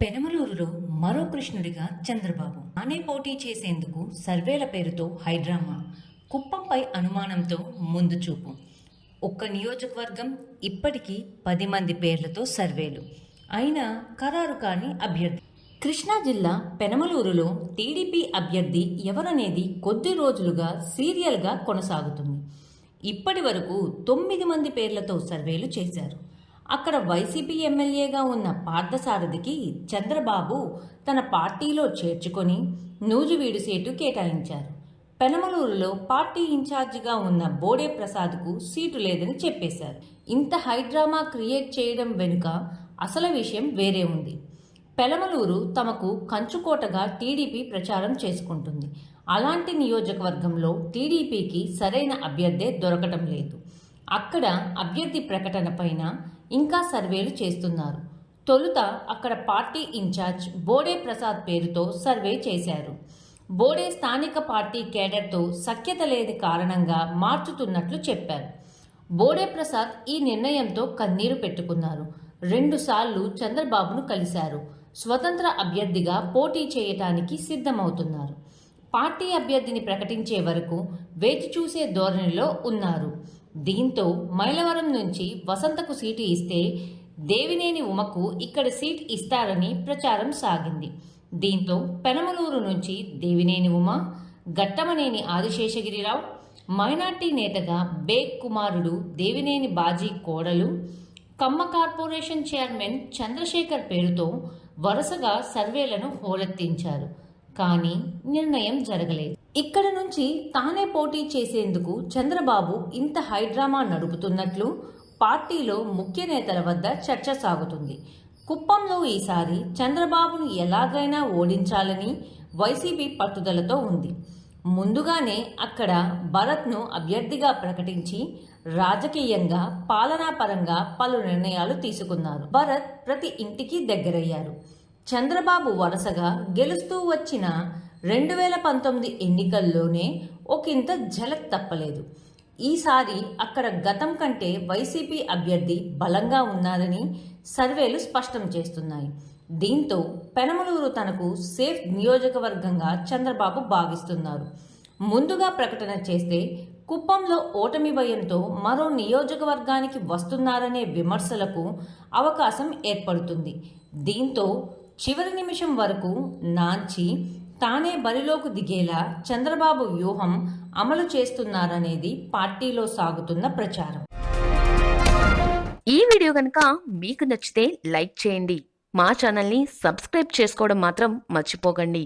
పెనమలూరులో మరో కృష్ణుడిగా చంద్రబాబు. అనే పోటీ చేసేందుకు సర్వేల పేరుతో హైడ్రామా. కుప్పంపై అనుమానంతో ముందు చూపు. ఒక్క నియోజకవర్గం ఇప్పటికీ పది మంది పేర్లతో సర్వేలు. అయినా ఖరారు కాని అభ్యర్థి. కృష్ణా జిల్లా పెనమలూరులో టీడీపీ అభ్యర్థి ఎవరనేది కొద్ది రోజులుగా సీరియల్గా కొనసాగుతుంది. ఇప్పటి వరకు తొమ్మిది మంది పేర్లతో సర్వేలు చేశారు. అక్కడ వైసీపీ ఎమ్మెల్యేగా ఉన్న పార్థసారథికి చంద్రబాబు తన పార్టీలో చేర్చుకొని నూజివీడు సీటు కేటాయించారు. పెనమలూరులో పార్టీ ఇన్ఛార్జిగా ఉన్న బోడే ప్రసాద్కు సీటు లేదని చెప్పేశారు. ఇంత హైడ్రామా క్రియేట్ చేయడం వెనుక అసలు విషయం వేరే ఉంది. పెలమలూరు తమకు కంచుకోటగా టీడీపీ ప్రచారం చేసుకుంటుంది. అలాంటి నియోజకవర్గంలో టీడీపీకి సరైన అభ్యర్థే దొరకటం లేదు. అక్కడ అభ్యర్థి ప్రకటన పైన ఇంకా సర్వేలు చేస్తున్నారు. తొలుత అక్కడ పార్టీ ఇన్ఛార్జ్ బోడే ప్రసాద్ పేరుతో సర్వే చేశారు. బోడే స్థానిక పార్టీ కేడర్తో సఖ్యత లేని కారణంగా మార్చుతున్నట్లు చెప్పారు. బోడే ప్రసాద్ ఈ నిర్ణయంతో కన్నీరు పెట్టుకున్నారు. రెండుసార్లు చంద్రబాబును కలిశారు. స్వతంత్ర అభ్యర్థిగా పోటీ చేయటానికి సిద్ధమవుతున్నారు. పార్టీ అభ్యర్థిని ప్రకటించే వరకు వేచి చూసే ధోరణిలో ఉన్నారు. దీంతో మైలవరం నుంచి వసంతకు సీటు ఇస్తే దేవినేని ఉమకు ఇక్కడ సీట్ ఇస్తారని ప్రచారం సాగింది. దీంతో పెనమలూరు నుంచి దేవినేని ఉమ గట్టమనేని ఆదిశేషగిరిరావు మైనార్టీ నేతగా బేగ్ కుమారుడు దేవినేని బాజీ కోడలు కమ్మ కార్పొరేషన్ చైర్మన్ చంద్రశేఖర్ పేరుతో వరుసగా సర్వేలను హోరెత్తించారు. కానీ నిర్ణయం జరగలేదు. ఇక్కడ నుంచి తానే పోటీ చేసేందుకు చంద్రబాబు ఇంత హైడ్రామా నడుపుతున్నట్లు పార్టీలో ముఖ్య నేతల వద్ద చర్చ సాగుతుంది. కుప్పంలో ఈసారి చంద్రబాబును ఎలాగైనా ఓడించాలని వైసీపీ పట్టుదలతో ఉంది. ముందుగానే అక్కడ భరత్ను అభ్యర్థిగా ప్రకటించి రాజకీయంగా పాలనాపరంగా పలు నిర్ణయాలు తీసుకున్నారు. భరత్ ప్రతి ఇంటికి దగ్గరయ్యారు. చంద్రబాబు వరుసగా గెలుస్తూ వచ్చిన రెండు వేల పంతొమ్మిది ఎన్నికల్లోనే ఒకంత ఝలక్ తప్పలేదు. ఈసారి అక్కడ గతం కంటే వైసీపీ అభ్యర్థి బలంగా ఉన్నారని సర్వేలు స్పష్టం చేస్తున్నాయి. దీంతో పెనమలూరు తనకు సేఫ్ నియోజకవర్గంగా చంద్రబాబు భావిస్తున్నారు. ముందుగా ప్రకటన చేస్తే కుప్పంలో ఓటమి భయంతో మరో నియోజకవర్గానికి వస్తున్నారనే విమర్శలకు అవకాశం ఏర్పడుతుంది. దీంతో చివరి నిమిషం వరకు నాంచి తానే బరిలోకి దిగేలా చంద్రబాబు వ్యూహం అమలు చేస్తున్నారనేది పార్టీలో సాగుతున్న ప్రచారం. ఈ వీడియో కనుక మీకు నచ్చితే లైక్ చేయండి. మా ఛానల్ని సబ్స్క్రైబ్ చేసుకోవడం మాత్రం మర్చిపోకండి.